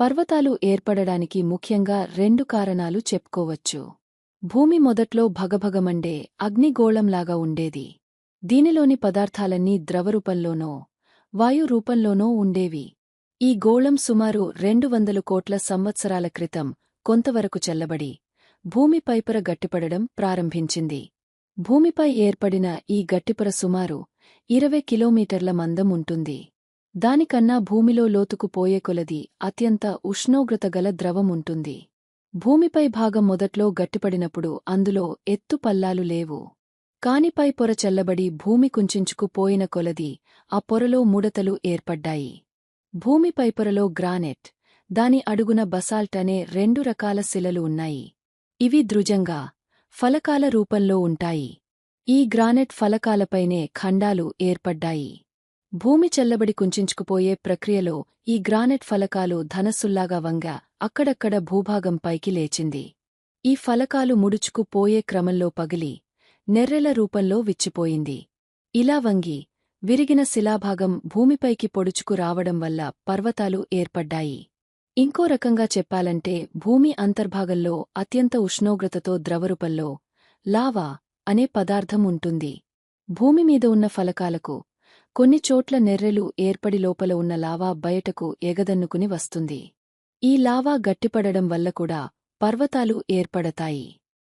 పర్వతాలు ఏర్పడడానికి ముఖ్యంగా రెండు కారణాలు చెప్పుకోవచ్చు. భూమి మొదట్లో భగభగమండే అగ్నిగోళంలాగా ఉండేది. దీనిలోని పదార్థాలన్నీ ద్రవరూపంలోనో వాయు రూపంలోనో ఉండేవి. ఈ గోళం సుమారు రెండు వందలు కోట్ల సంవత్సరాల క్రితం కొంతవరకు చల్లబడి భూమిపైపర గట్టిపడడం ప్రారంభించింది. భూమిపై ఏర్పడిన ఈ గట్టిపర సుమారు ఇరవై కిలోమీటర్ల మందం ఉంటుంది. దానికన్నా భూమిలో లోతుకు పోయే కొలది అత్యంత ఉష్ణోగ్రత గల ద్రవం ఉంటుంది భూమిపై భాగం మొదట్లో గట్టిపడినప్పుడు అందులో ఎత్తు పల్లాలు లేవు. కానిపై పొర చల్లబడి భూమి కుంచుకు పోయిన కొలది ఆ పొరలో ముడతలు ఏర్పడ్డాయి. భూమిపై పొరలో గ్రానెట్ దాని అడుగున బసాల్ట్ అనే రెండు రకాల శిలలు ఉన్నాయి. ఇవి దృజంగా ఫలకాల రూపంలో ఉంటాయి. ఈ గ్రానెట్ ఫలకాలపైనే ఖండాలు ఏర్పడ్డాయి. భూమి చల్లబడి కుంచుకుపోయే ప్రక్రియలో ఈ గ్రానెట్ ఫలకాలు ధనస్సుల్లాగా వంగ అక్కడక్కడ భూభాగం పైకి లేచింది. ఈ ఫలకాలు ముడుచుకు పోయే క్రమంలో పగిలి నెర్రెల రూపంలో విచ్చిపోయింది. ఇలా వంగి విరిగిన శిలాభాగం భూమిపైకి పొడుచుకు రావడం వల్ల పర్వతాలు ఏర్పడ్డాయి. ఇంకో రకంగా చెప్పాలంటే భూమి అంతర్భాగంలో అత్యంత ఉష్ణోగ్రతతో ద్రవరూపంలో లావా అనే పదార్థం ఉంటుంది. భూమి మీద ఉన్న ఫలకాలకు కొన్ని చోట్ల నెర్రెలు ఏర్పడి లోపల ఉన్న లావా బయటకు ఎగదన్నుకుని వస్తుంది. ఈ లావా గట్టిపడడం వల్ల కూడా పర్వతాలు ఏర్పడతాయి.